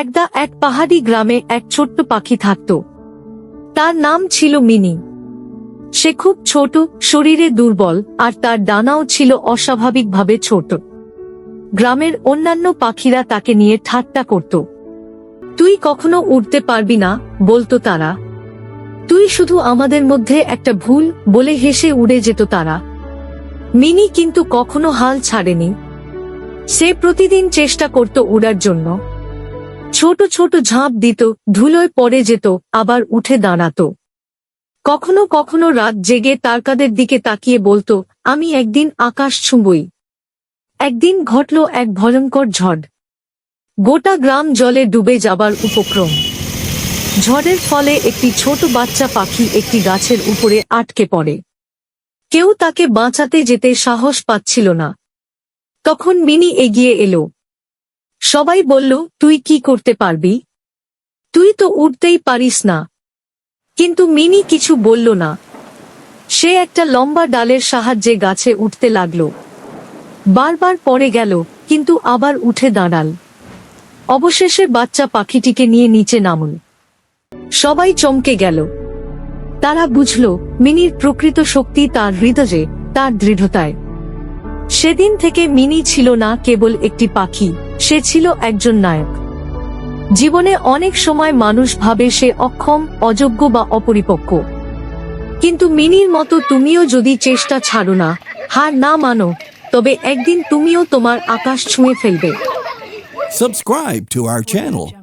একদা এক পাহাড়ি গ্রামে এক ছোট্ট পাখি থাকত। তার নাম ছিল মিনি। সে খুব ছোট, শরীরে দুর্বল, আর তার ডানাও ছিল অস্বাভাবিকভাবে ছোট। গ্রামের অন্যান্য পাখিরা তাকে নিয়ে ঠাট্টা করত। তুই কখনো উড়তে পারবি না বলতো তারা। তুই শুধু আমাদের মধ্যে একটা ভুল বলে হেসে উড়ে যেত তারা। মিনি কিন্তু কখনো হাল ছাড়েনি। সে প্রতিদিন চেষ্টা করত উড়ার জন্য। ছোট ছোট ঝাঁপ দিত, ধুলোয় পড়ে যেত, আবার উঠে দাঁড়াতো। কখনো কখনো রাত জেগে তারকাদের দিকে তাকিয়ে বলতো, আমি একদিন আকাশ ছুঁবই। একদিন ঘটল এক ভয়ঙ্কর ঝড়। গোটা গ্রাম জলে ডুবে যাবার উপক্রম। ঝড়ের ফলে একটি ছোট বাচ্চা পাখি একটি গাছের উপরে আটকে পড়ে। কেউ তাকে বাঁচাতে যেতে সাহস পাচ্ছিল না। তখন মিনি এগিয়ে এলো। সবাই বলল, তুই কি করতে পারবি? তুই তো উঠতেই পারিস না। কিন্তু মিনি কিছু বলল না। সে একটা লম্বা ডালের সাহায্যে গাছে উঠতে লাগল। বারবার পরে গেল, কিন্তু আবার উঠে দাঁড়াল। অবশেষে বাচ্চা পাখিটিকে নিয়ে নিচে নামুন সবাই চমকে গেল। তারা বুঝল, মিনির প্রকৃত শক্তি তার হৃদয়ে, তার দৃঢ়তায়। সেদিন থেকে মিনি ছিল না কেবল একটি পাখি, সে ছিল একজন নায়ক। জীবনে অনেক সময় মানুষ ভাবে সে অক্ষম, অযোগ্য বা অপরিপক্ক। কিন্তু মিনির মতো তুমিও যদি চেষ্টা ছাড়ো না, হার না মানো, তবে একদিন তুমিও তোমার আকাশ ছুঁয়ে ফেলবে। Subscribe